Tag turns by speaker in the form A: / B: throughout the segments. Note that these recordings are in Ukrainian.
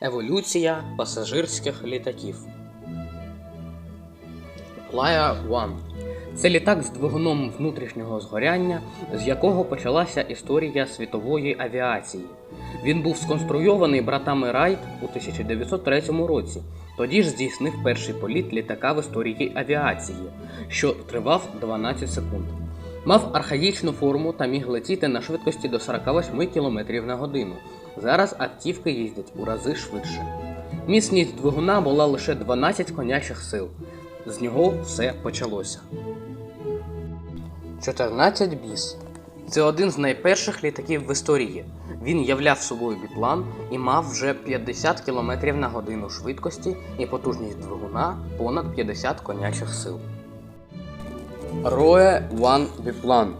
A: Еволюція пасажирських літаків. Playa One це літак з двигуном внутрішнього згоряння, з якого почалася історія світової авіації. Він був сконструйований братами Райт у 1903 році. Тоді ж здійснив перший політ літака в історії авіації, що тривав 12 секунд. Мав архаїчну форму та міг летіти на швидкості до 48 км на годину. Зараз автівки їздять у рази швидше. Міцність двигуна була лише 12 конячих сил. З нього все почалося. 14 біс. Це один з найперших літаків в історії. Він являв собою біплан і мав вже 50 км на годину швидкості і потужність двигуна понад 50 конячих сил. Roe One біплан.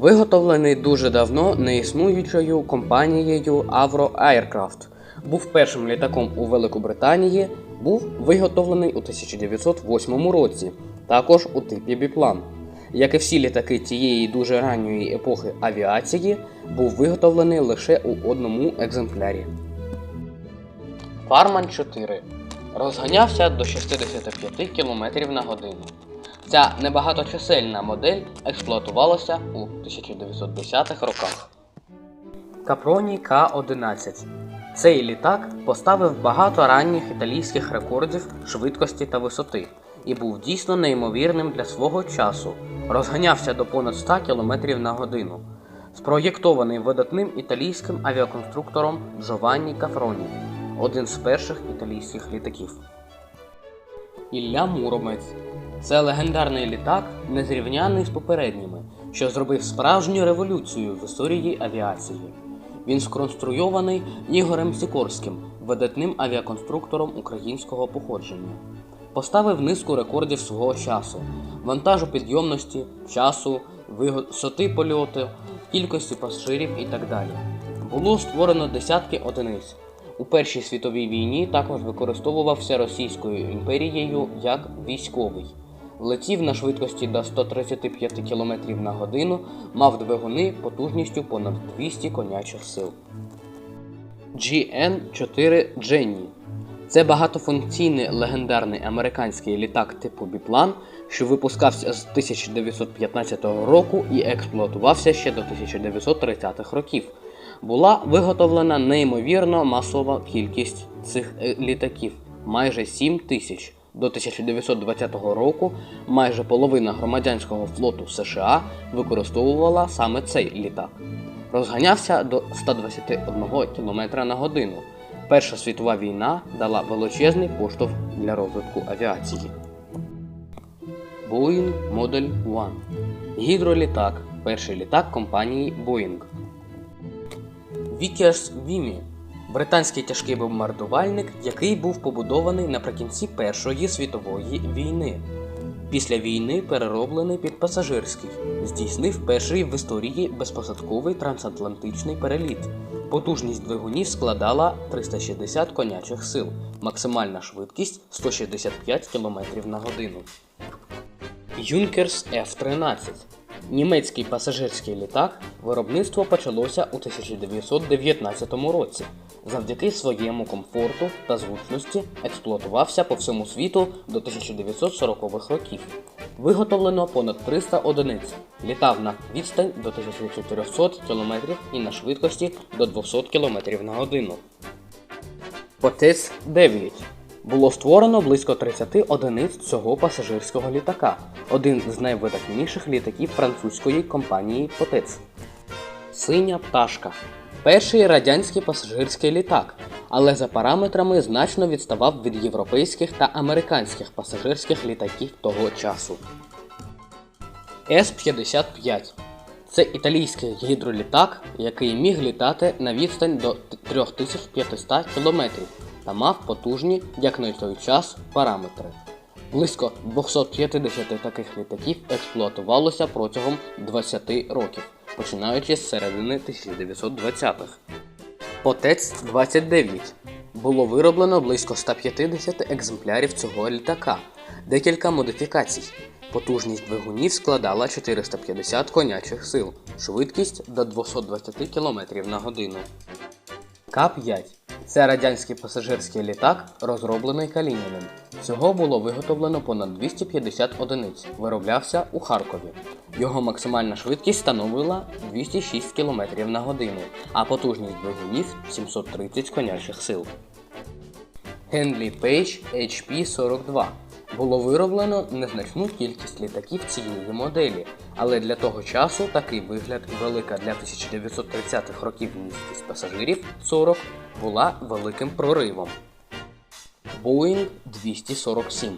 A: Виготовлений дуже давно неіснуючою компанією Avro Aircraft. Був першим літаком у Великобританії, був виготовлений у 1908 році, також у типі біплан. Як і всі літаки тієї дуже ранньої епохи авіації, був виготовлений лише у одному екземплярі. Фарман 4 розганявся до 65 км на годину. Ця небагаточисельна модель експлуатувалася у 1910-х роках. Капроні К-11 цей літак поставив багато ранніх італійських рекордів швидкості та висоти і був дійсно неймовірним для свого часу. Розганявся до понад 100 км на годину. Спроєктований видатним італійським авіаконструктором Джованні Кафроні, один з перших італійських літаків. Ілля Муромець це легендарний літак, незрівняний з попередніми, що зробив справжню революцію в історії авіації. Він сконструйований Ігорем Сікорським, видатним авіаконструктором українського походження. Поставив низку рекордів свого часу: вантажу підйомності, часу, висоти польоту, кількості пасажирів і так далі. Було створено десятки одиниць. У Першій світовій війні також використовувався Російською імперією як військовий. Летів на швидкості до 135 км на годину, мав двигуни потужністю понад 200 конячих сил. GN-4 Jenny це багатофункційний легендарний американський літак типу біплан, що випускався з 1915 року і експлуатувався ще до 1930-х років. Була виготовлена неймовірно масова кількість цих е, літаків майже 7 тисяч. До 1920 року майже половина громадянського флоту США використовувала саме цей літак. Розганявся до 121 км на годину. Перша світова війна дала величезний поштовх для розвитку авіації. Boeing Model 1 Гідролітак. Перший літак компанії Boeing. Vickers Vimy британський тяжкий бомбардувальник, який був побудований наприкінці Першої світової війни. Після війни перероблений під пасажирський, здійснив перший в історії безпосадковий трансатлантичний переліт. Потужність двигунів складала 360 конячих сил, максимальна швидкість 165 км на годину. Юнкерс F-13 Німецький пасажирський літак виробництво почалося у 1919 році. Завдяки своєму комфорту та зручності експлуатувався по всьому світу до 1940-х років. Виготовлено понад 300 одиниць. Літав на відстань до 1400 км і на швидкості до 200 км на годину. Потис 9 було створено близько 30 одиниць цього пасажирського літака, один з найвидатніших літаків французької компанії Потец. Синя пташка. Перший радянський пасажирський літак, але за параметрами значно відставав від європейських та американських пасажирських літаків того часу. С-55 це італійський гідролітак, який міг літати на відстань до 3500 км та мав потужні, як на той час, параметри. Близько 250 таких літаків експлуатувалося протягом 20 років, починаючи з середини 1920-х. Потець 29 було вироблено близько 150 екземплярів цього літака, декілька модифікацій. Потужність двигунів складала 450 конячих сил, швидкість до 220 км на годину. К-5 це радянський пасажирський літак, розроблений Калініним. Всього було виготовлено понад 250 одиниць. Вироблявся у Харкові. Його максимальна швидкість становила 206 км на годину, а потужність двигунів 730 конячих сил. Генлі Page HP-42 було вироблено незначну кількість літаків цієї моделі, але для того часу такий вигляд велика для 1930-х років місткість пасажирів 40 була великим проривом. Boeing 247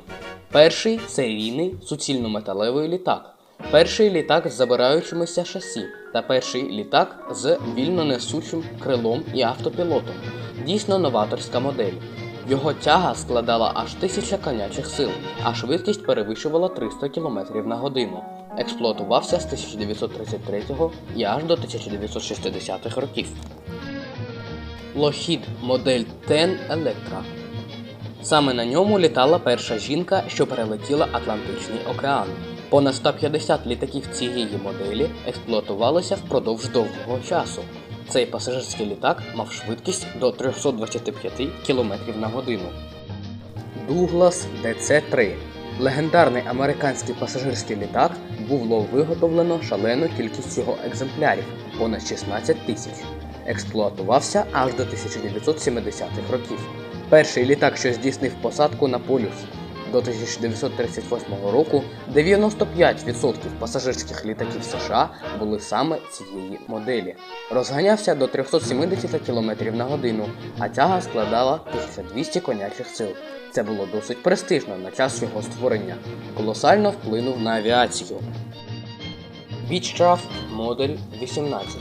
A: Перший серійний суцільнометалевий літак. Перший літак з забираючимися шасі та перший літак з вільно несучим крилом і автопілотом. Дійсно новаторська модель. Його тяга складала аж 1000 конячих сил, а швидкість перевищувала 300 км на годину. Експлуатувався з 1933 і аж до 1960-х років. Lockheed модель 10 Electra Саме на ньому літала перша жінка, що перелетіла Атлантичний океан. Понад 150 літаків цієї моделі експлуатувалися впродовж довгого часу. Цей пасажирський літак мав швидкість до 325 км на годину. Дуглас DC-3 Легендарний американський пасажирський літак було виготовлено шалену кількість його екземплярів понад 16 тисяч. Експлуатувався аж до 1970-х років. Перший літак, що здійснив посадку на полюс. До 1938 року 95% пасажирських літаків США були саме цієї моделі. Розганявся до 370 км на годину, а тяга складала 1200 конячих сил. Це було досить престижно на час його створення. Колосально вплинув на авіацію. Beechcraft Модель 18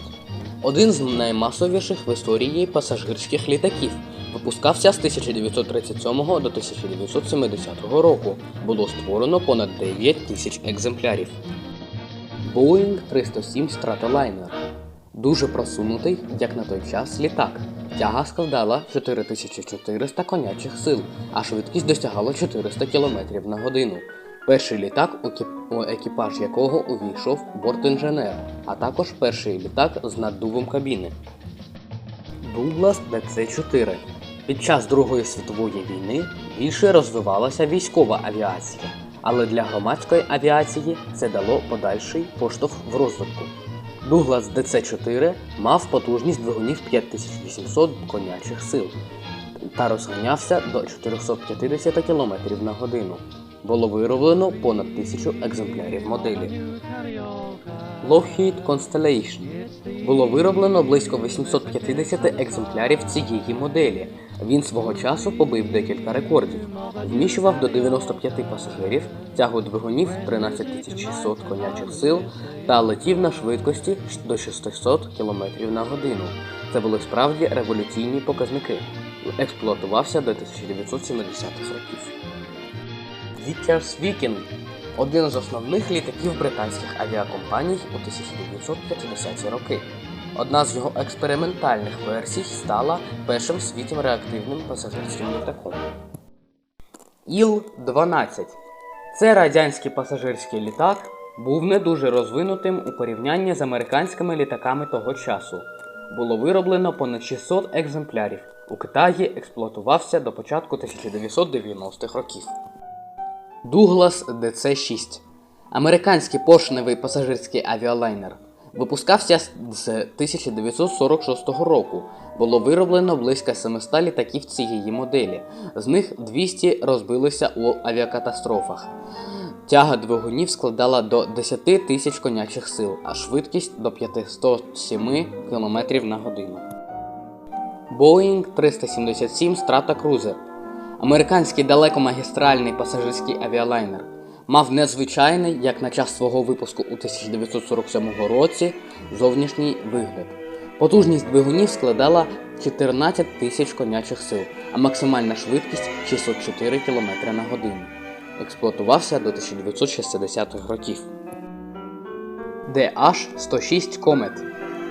A: один з наймасовіших в історії пасажирських літаків. Випускався з 1937 до 1970 року. Було створено понад 9 тисяч екземплярів. Boeing 307 Stratoliner Дуже просунутий, як на той час, літак. Тяга складала 4400 конячих сил, а швидкість досягала 400 км на годину. Перший літак, у екіпаж якого увійшов бортінженер, а також перший літак з наддувом кабіни. Douglas DC-4 Під час Другої світової війни більше розвивалася військова авіація, але для громадської авіації це дало подальший поштовх в розвитку. Douglas DC-4 мав потужність двигунів 5800 конячих сил та розганявся до 450 км на годину. Було вироблено понад тисячу екземплярів моделі. Lockheed Constellation було вироблено близько 850 екземплярів цієї моделі. Він свого часу побив декілька рекордів. Вміщував до 95 пасажирів, тягу двигунів 13600 конячих сил та летів на швидкості до 600 км на годину. Це були справді революційні показники. Експлуатувався до 1970-х років. Vickers Viking – один з основних літаків британських авіакомпаній у 1950-ті роки. Одна з його експериментальних версій стала першим в світі реактивним пасажирським літаком. Іл-12 це радянський пасажирський літак, був не дуже розвинутим у порівнянні з американськими літаками того часу. Було вироблено понад 600 екземплярів. У Китаї експлуатувався до початку 1990-х років. Дуглас DC-6 Американський поршневий пасажирський авіалайнер. Випускався з з 1946 року. Було вироблено близько 700 літаків цієї моделі. З них 200 розбилися у авіакатастрофах. Тяга двигунів складала до 10 тисяч конячих сил, а швидкість до 507 км на годину. Boeing 377 Strata Cruiser Американський далекомагістральний пасажирський авіалайнер мав незвичайний, як на час свого випуску у 1947 році, зовнішній вигляд. Потужність двигунів складала 14 тисяч конячих сил, а максимальна швидкість 604 км на годину. Експлуатувався до 1960-х років. DH-106 Comet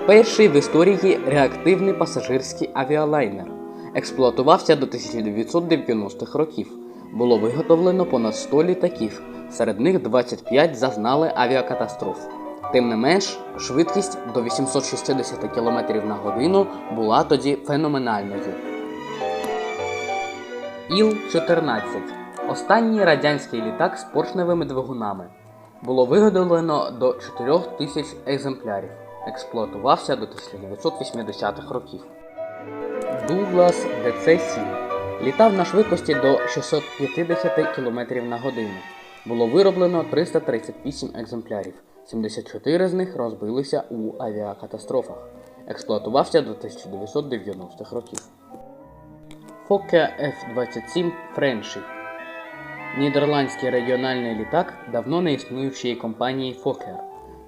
A: Перший в історії реактивний пасажирський авіалайнер. Експлуатувався до 1990-х років. Було виготовлено понад 100 літаків, серед них 25 зазнали авіакатастроф. Тим не менш, швидкість до 860 км на годину була тоді феноменальною. Іл-14 останній радянський літак з поршневими двигунами. Було виготовлено до 4000 екземплярів. Експлуатувався до 1980-х років. Дуглас ДЦ-7 літав на швидкості до 650 км на годину. Було вироблено 338 екземплярів. 74 з них розбилися у авіакатастрофах. Експлуатувався до 1990-х років. Фокке F-27 Френші Нідерландський регіональний літак давно не існуючої компанії Fokker.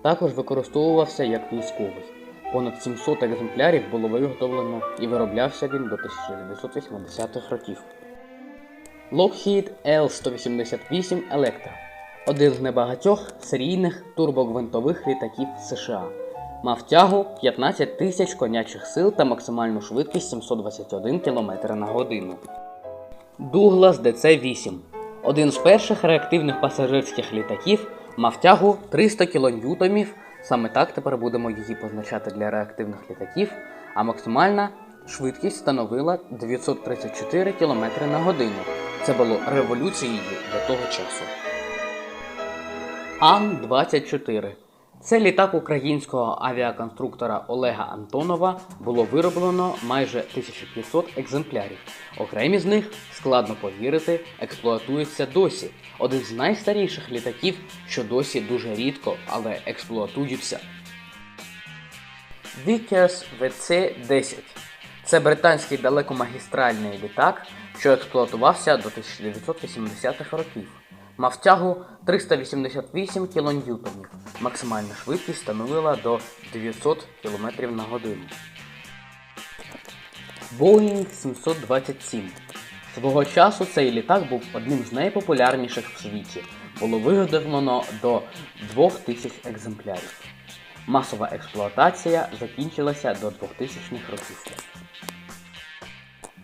A: Також використовувався як військовий. Понад 700 екземплярів було виготовлено і вироблявся він до 1980-х років. Lockheed L-188 Electra один з небагатьох серійних турбогвинтових літаків США. Мав тягу 15 тисяч конячих сил та максимальну швидкість 721 км на годину. Дуглас DC-8 один з перших реактивних пасажирських літаків мав тягу 300 кН. Саме так тепер будемо її позначати для реактивних літаків, а максимальна швидкість становила 934 км на годину. Це було революцією до того часу. Ан-24. Це літак українського авіаконструктора Олега Антонова було вироблено майже 1500 екземплярів. Окремі з них, складно повірити, експлуатуються досі. Один з найстаріших літаків, що досі дуже рідко, але експлуатуються. Vickers VC-10 це британський далекомагістральний літак, що експлуатувався до 1980-х років. Мав тягу 388 кН. Максимальна швидкість становила до 900 км на годину. Boeing 727. Свого часу цей літак був одним з найпопулярніших в світі. Було виготовлено до 2000 екземплярів. Масова експлуатація закінчилася до 2000-х років.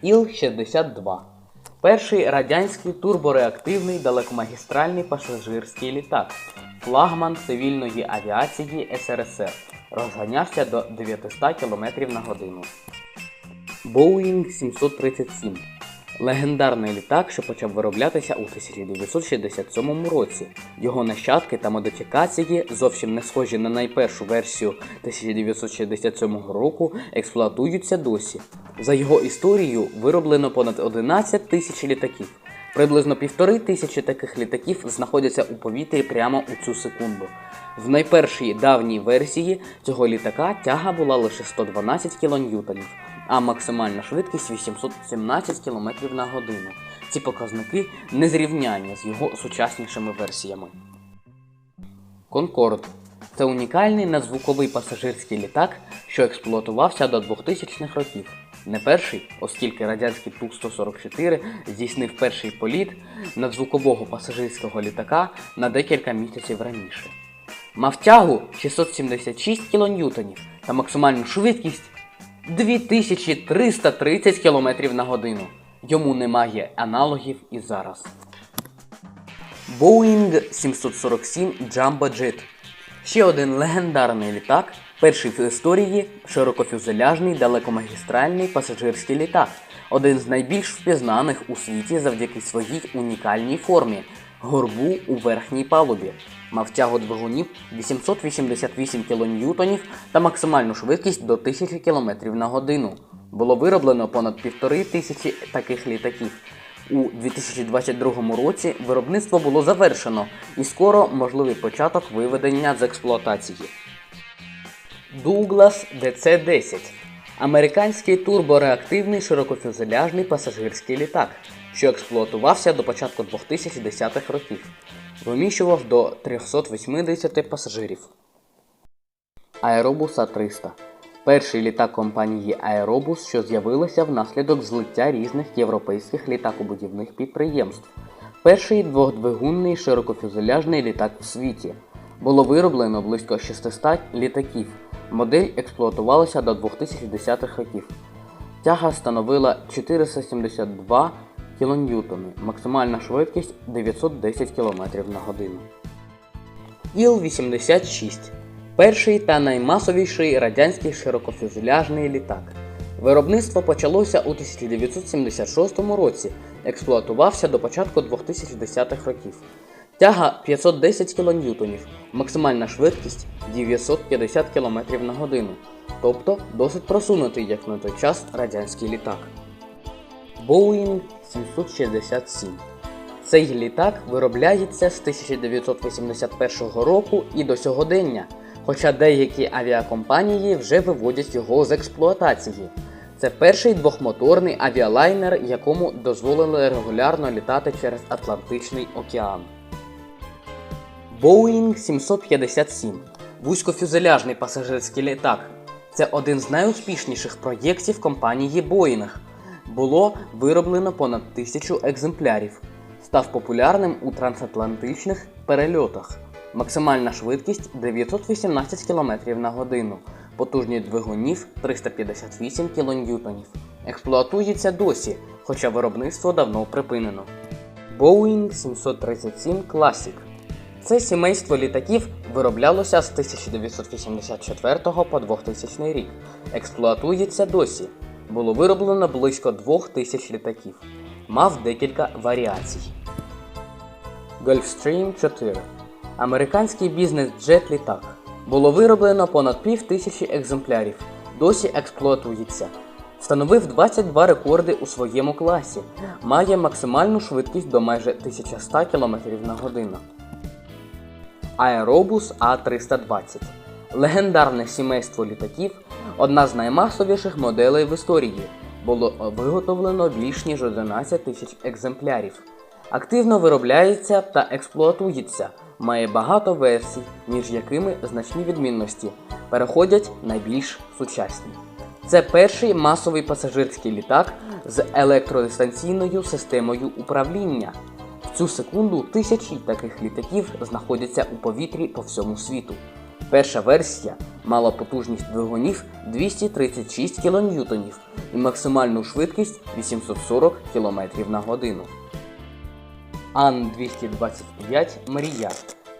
A: Іл-62 Перший радянський турбореактивний далекомагістральний пасажирський літак, флагман цивільної авіації СРСР, розганявся до 900 км на годину. Boeing 737 легендарний літак, що почав вироблятися у 1967 році. Його нащадки та модифікації, зовсім не схожі на найпершу версію 1967 року, експлуатуються досі. За його історією вироблено понад 11 тисяч літаків. Приблизно півтори тисячі таких літаків знаходяться у повітрі прямо у цю секунду. В найпершій давній версії цього літака тяга була лише 112 кН, а максимальна швидкість 817 км на годину. Ці показники незрівнянні з його сучаснішими версіями. Конкорд це унікальний надзвуковий пасажирський літак, що експлуатувався до 2000-х років. Не перший, оскільки радянський Ту-144 здійснив перший політ надзвукового пасажирського літака на декілька місяців раніше. Мав тягу 676 кН та максимальну швидкість 2330 км на годину. Йому немає аналогів і зараз. Boeing 747 Jumbo Jet Ще один легендарний літак, перший в історії широкофюзеляжний далекомагістральний пасажирський літак, один з найбільш впізнаних у світі завдяки своїй унікальній формі горбу у верхній палубі. Мав тягу двигунів 888 кН та максимальну швидкість до 1000 км на годину. Було вироблено понад півтори тисячі таких літаків. У 2022 році виробництво було завершено і скоро можливий початок виведення з експлуатації. Douglas DC-10 американський турбореактивний широкофюзеляжний пасажирський літак, що експлуатувався до початку 2010-х років. Виміщував до 380 пасажирів. Аеробус А300 Перший літак компанії Аеробус, що з'явилася внаслідок злиття різних європейських літакобудівних підприємств. Перший двохдвигунний широкофюзеляжний літак в світі. Було вироблено близько 600 літаків. Модель експлуатувалася до 2010-х років. Тяга становила 472 кН, максимальна швидкість 910 км на годину. Іл-86 Перший та наймасовіший радянський широкофюзеляжний літак. Виробництво почалося у 1976 році, експлуатувався до початку 2010-х років. Тяга 510 кН, максимальна швидкість 950 км на годину, тобто досить просунутий, як на той час, радянський літак. Boeing 767 Цей літак виробляється з 1981 року і до сьогодення, хоча деякі авіакомпанії вже виводять його з експлуатації. Це перший двохмоторний авіалайнер, якому дозволили регулярно літати через Атлантичний океан. Boeing 757 вузькофюзеляжний пасажирський літак. Це один з найуспішніших проєктів компанії Boeing. Було вироблено понад тисячу екземплярів. Став популярним у трансатлантичних перельотах. Максимальна швидкість 918 км на годину, потужність двигунів 358 кН. Експлуатується досі, хоча виробництво давно припинено. Boeing 737 Classic це сімейство літаків вироблялося з 1984 по 2000 рік. Експлуатується досі. Було вироблено близько 2000 літаків. Мав декілька варіацій. Gulfstream 4 Американський бізнес-джет літак. Було вироблено понад пів тисячі екземплярів. Досі експлуатується. Встановив 22 рекорди у своєму класі. Має максимальну швидкість до майже 1100 км на годину. Аеробус А320 легендарне сімейство літаків, одна з наймасовіших моделей в історії. Було виготовлено більш ніж 11 тисяч екземплярів. Активно виробляється та експлуатується, має багато версій, між якими значні відмінності переходять на більш сучасні. Це перший масовий пасажирський літак з електродистанційною системою управління. В цю секунду тисячі таких літаків знаходяться у повітрі по всьому світу. Перша версія мала потужність двигунів 236 кН і максимальну швидкість 840 км на годину. Ан-225 Мрія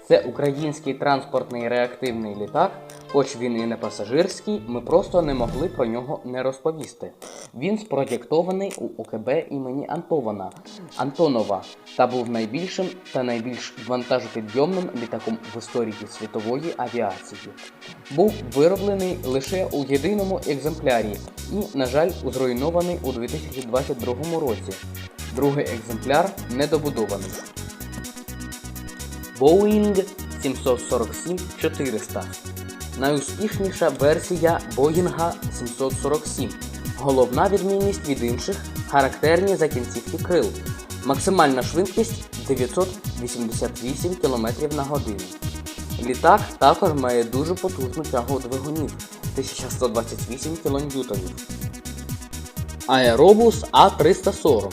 A: це український транспортний реактивний літак, хоч він і не пасажирський, ми просто не могли про нього не розповісти. Він спроєктований у ОКБ імені Антована Антонова та був найбільшим та найбільш вантажопідйомним літаком в історії світової авіації. Був вироблений лише у єдиному екземплярі і, на жаль, зруйнований у 2022 році. Другий екземпляр недобудований. Boeing 747-400 Найуспішніша версія Боїнга 747. Головна відмінність від інших характерні закінцівки крил. Максимальна швидкість 988 км на годину. Літак також має дуже потужну тягу двигунів 1128 кН. Аеробус А340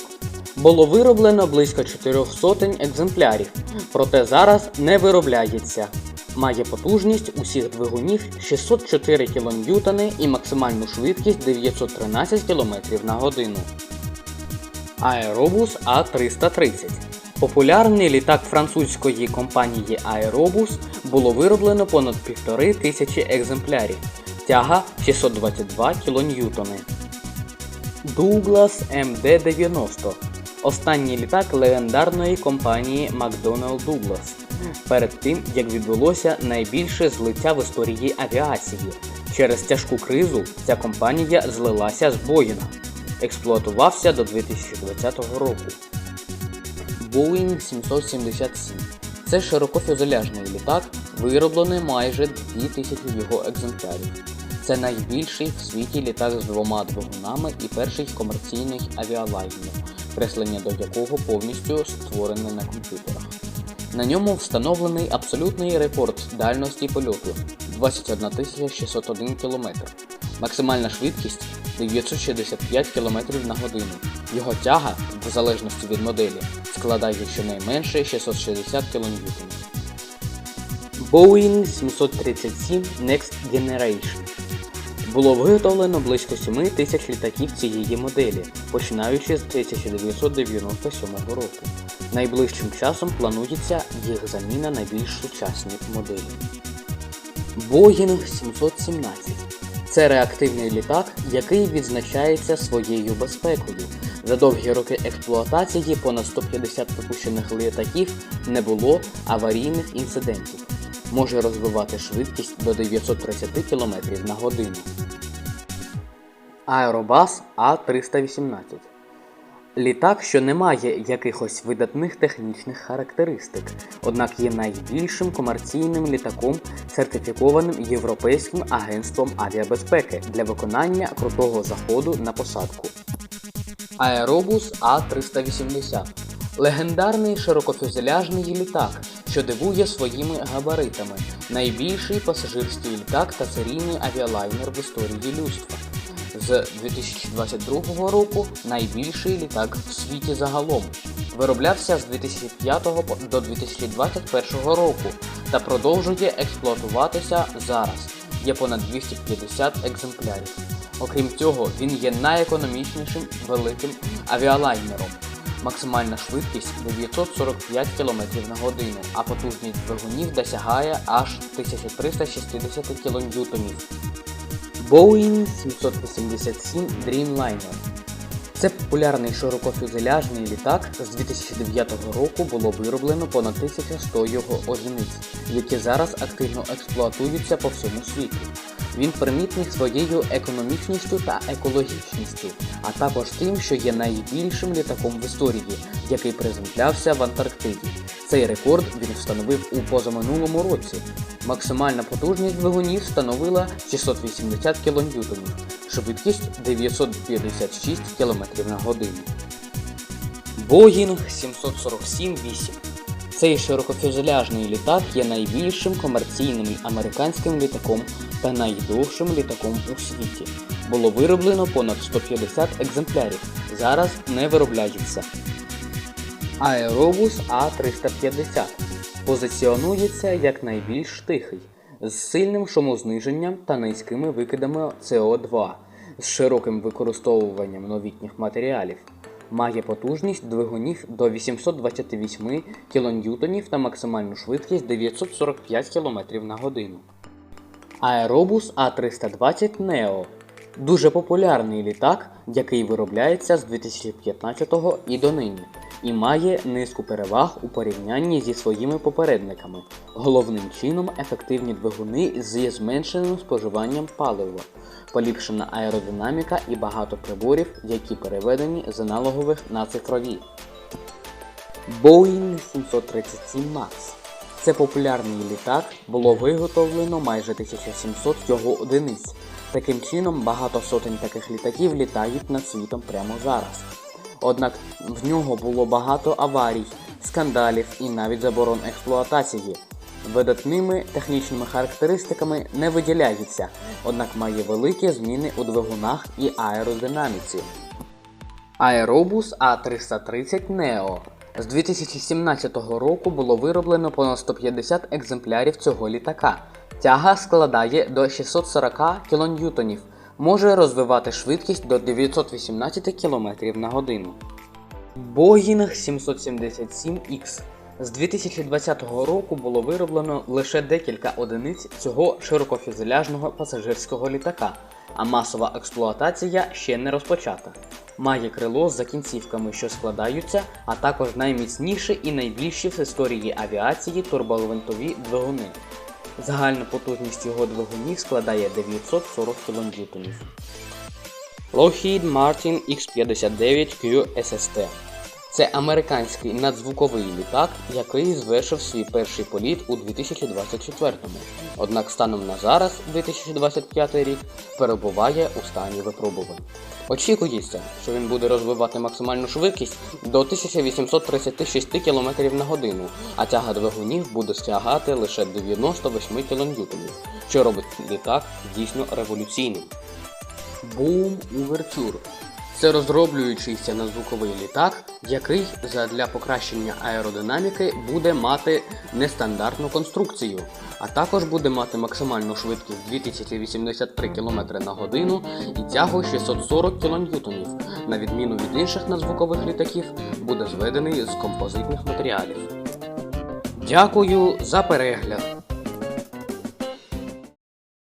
A: було вироблено близько 4 сотень екземплярів, проте зараз не виробляється. Має потужність усіх двигунів 604 кН і максимальну швидкість 913 км на годину. Аеробус А330 Популярний літак французької компанії Aerobus було вироблено понад півтори тисячі екземплярів. Тяга 622 кН. Douglas MD-90 Останній літак легендарної компанії McDonnell Douglas. Перед тим, як відбулося найбільше злиття в історії авіації. Через тяжку кризу ця компанія злилася з Boeing. Експлуатувався до 2020 року. Boeing 777 це широкофюзеляжний літак, вироблений майже 2000 його екземплярів. Це найбільший в світі літак з двома двигунами і перший комерційний авіалайнер, креслення до якого повністю створене на комп'ютерах. На ньому встановлений абсолютний рекорд дальності польоту 21 601 км. Максимальна швидкість 965 км на годину. Його тяга, в залежності від моделі, складає щонайменше 660 кН. Boeing 737 Next Generation було виготовлено близько 7 тисяч літаків цієї моделі, починаючи з 1997 року. Найближчим часом планується їх заміна на більш сучасні моделі. Boeing 717 це реактивний літак, який відзначається своєю безпекою. За довгі роки експлуатації понад 150 випущених літаків не було аварійних інцидентів. Може розвивати швидкість до 930 км на годину. Аеробас А318 Літак, що не має якихось видатних технічних характеристик, однак є найбільшим комерційним літаком, сертифікованим Європейським агентством авіабезпеки для виконання крутого заходу на посадку. Аеробус А380 легендарний широкофюзеляжний літак, що дивує своїми габаритами, найбільший пасажирський літак та серійний авіалайнер в історії людства. З 2022 року найбільший літак в світі загалом. Вироблявся з 2005 до 2021 року та продовжує експлуатуватися зараз. Є понад 250 екземплярів. Окрім цього, він є найекономічнішим великим авіалайнером. Максимальна швидкість 945 км на годину, а потужність двигунів досягає аж 1360 кН. Boeing 787 Dreamliner. Це популярний широкофюзеляжний літак. З 2009 року було вироблено понад 1100 його одиниць, які зараз активно експлуатуються по всьому світі. Він примітний своєю економічністю та екологічністю, а також тим, що є найбільшим літаком в історії, який приземлявся в Антарктиді. Цей рекорд він встановив у позаминулому році. Максимальна потужність двигунів становила 680 кН, швидкість 956 км на годину. Boeing 747-8 Цей широкофюзеляжний літак є найбільшим комерційним американським літаком та найдовшим літаком у світі. Було вироблено понад 150 екземплярів. Зараз не виробляється. Аеробус А350 позиціонується як найбільш тихий, з сильним шумозниженням та низькими викидами СО2, з широким використовуванням новітніх матеріалів. Має потужність двигунів до 828 кН та максимальну швидкість 945 км на годину. Аеробус А320 Neo дуже популярний літак, який виробляється з 2015-го і донині, і має низку переваг у порівнянні зі своїми попередниками, головним чином ефективні двигуни зі зменшеним споживанням палива, поліпшена аеродинаміка і багато приборів, які переведені з аналогових на цифрові. Boeing 737 MAX це популярний літак, було виготовлено майже 1700 його одиниць. Таким чином, багато сотень таких літаків літають над світом прямо зараз. Однак в нього було багато аварій, скандалів і навіть заборон експлуатації. Видатними технічними характеристиками не виділяється, однак має великі зміни у двигунах і аеродинаміці. Аеробус А330 Neo. З 2017 року було вироблено понад 150 екземплярів цього літака. Тяга складає до 640 кН, може розвивати швидкість до 918 км на годину. Boeing 777X з 2020 року було вироблено лише декілька одиниць цього широкофюзеляжного пасажирського літака, а масова експлуатація ще не розпочата. Має крило з закінцівками, що складаються, а також найміцніші і найбільші в історії авіації турбовинтові двигуни. Загальна потужність його двигунів складає 940 кН. Lockheed Martin X-59Q SST це американський надзвуковий літак, який звершив свій перший політ у 2024-му. Однак станом на зараз, 2025 рік, перебуває у стані випробувань. Очікується, що він буде розвивати максимальну швидкість до 1836 км на годину, а тяга двигунів буде стягати лише 98 кН, що робить літак дійсно революційним. Boom Overture це розроблюючийся надзвуковий літак, який задля покращення аеродинаміки буде мати нестандартну конструкцію, а також буде мати максимальну швидкість 2083 км на годину і тягу 640 кН. На відміну від інших надзвукових літаків, буде зведений з композитних матеріалів. Дякую за перегляд!